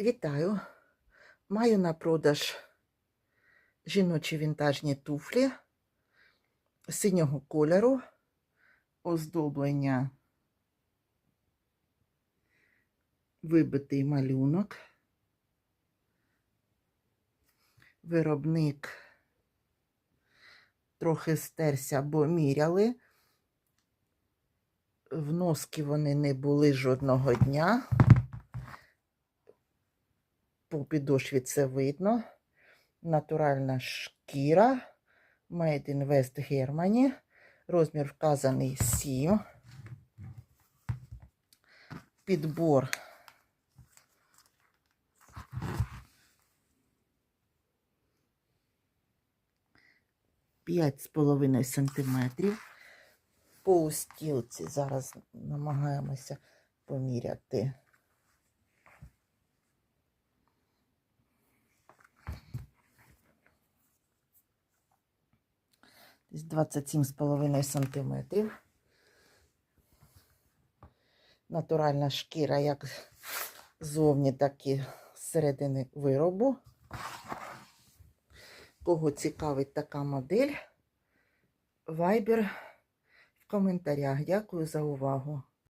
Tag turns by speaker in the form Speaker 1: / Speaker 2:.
Speaker 1: Вітаю! Маю на продаж жіночі вінтажні туфлі синього кольору, оздоблення вибитий малюнок. Виробник трохи стерся, бо міряли. В носки вони не були жодного дня. По підошві це видно. Натуральна шкіра. Made in West Germany. Розмір вказаний 7. Підбор. П'ять з половиною сантиметрів. По устілці зараз намагаємося поміряти. 27,5 сантиметрів. Натуральна шкіра, як зовні, так і зсередини виробу. Кого цікавить така модель, вайбер в коментарях. Дякую за увагу.